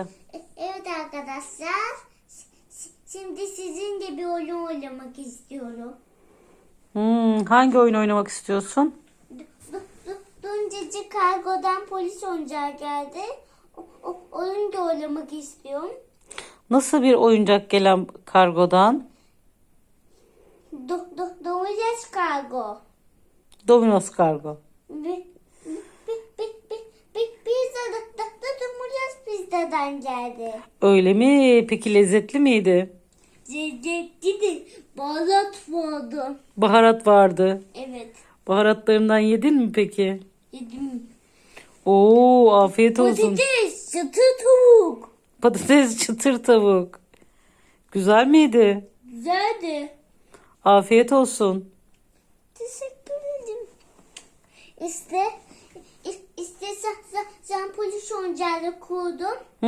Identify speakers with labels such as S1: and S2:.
S1: E- Evet arkadaşlar. Şimdi sizinle bir oyun oynamak istiyorum.
S2: Hmm, hangi oyun oynamak istiyorsun?
S1: Duncacık kargodan polis oyuncağı geldi. O, o, oyun da oynamak istiyorum.
S2: Nasıl bir oyuncak gelen kargodan?
S1: Do, do, Domuz kargo.
S2: Domino's kargo.
S1: Bir, bir, bir, bir, bir, pizza da, da, da Pizzadan geldi.
S2: Öyle mi? Peki lezzetli miydi?
S1: Lezzetli de baharat vardı.
S2: Baharat vardı.
S1: Evet.
S2: Baharatlarından yedin mi peki?
S1: Yedim.
S2: Oo, afiyet olsun.
S1: Patates, çıtır tavuk.
S2: Patates çıtır tavuk. Güzel miydi?
S1: Güzeldi.
S2: Afiyet olsun.
S1: Teşekkür ederim. İşte, işte sen, sen, sen polis oyuncağını kurdun.
S2: Hı.